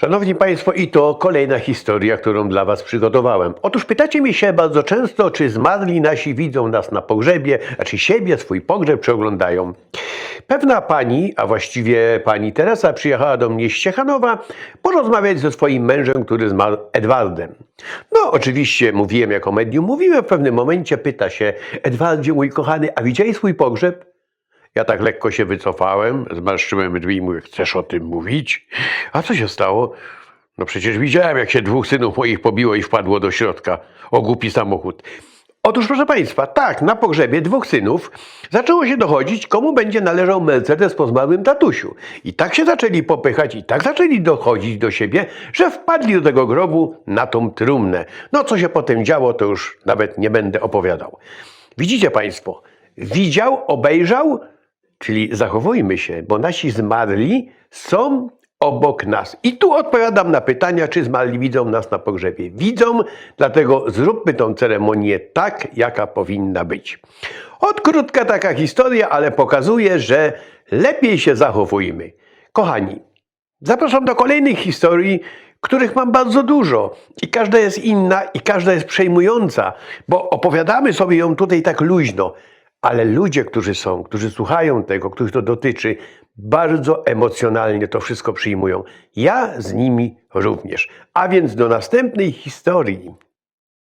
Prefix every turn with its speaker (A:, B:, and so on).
A: Szanowni Państwo, i to kolejna historia, którą dla Was przygotowałem. Otóż pytacie mi się bardzo często, czy zmarli nasi widzą nas na pogrzebie, a czy siebie, swój pogrzeb przeoglądają. Pewna pani, a właściwie pani Teresa, przyjechała do mnie z Ciechanowa porozmawiać ze swoim mężem, który zmarł Edwardem. No, oczywiście mówiłem jako medium, mówiłem w pewnym momencie, pyta się, Edwardzie, mój kochany, a widziałeś swój pogrzeb? Ja tak lekko się wycofałem, zmarszczyłem drzwi i mówię, chcesz o tym mówić? A co się stało? No przecież widziałem, jak się dwóch synów moich pobiło i wpadło do środka. O głupi samochód. Otóż, proszę Państwa, tak, na pogrzebie dwóch synów zaczęło się dochodzić, komu będzie należał Mercedes po zmarłym tatusiu. I tak się zaczęli popychać, i tak zaczęli dochodzić do siebie, że wpadli do tego grobu na tą trumnę. No, co się potem działo, to już nawet nie będę opowiadał. Widzicie Państwo, widział, obejrzał, Czyli zachowujmy się, bo nasi zmarli są obok nas. I tu odpowiadam na pytania, czy zmarli widzą nas na pogrzebie. Widzą, dlatego zróbmy tą ceremonię tak, jaka powinna być. Od krótka taka historia, ale pokazuje, że lepiej się zachowujmy. Kochani, zapraszam do kolejnych historii, których mam bardzo dużo i każda jest inna i każda jest przejmująca, bo opowiadamy sobie ją tutaj tak luźno, ale ludzie, którzy są, którzy słuchają tego, których to dotyczy, bardzo emocjonalnie to wszystko przyjmują. Ja z nimi również. A więc do następnej historii.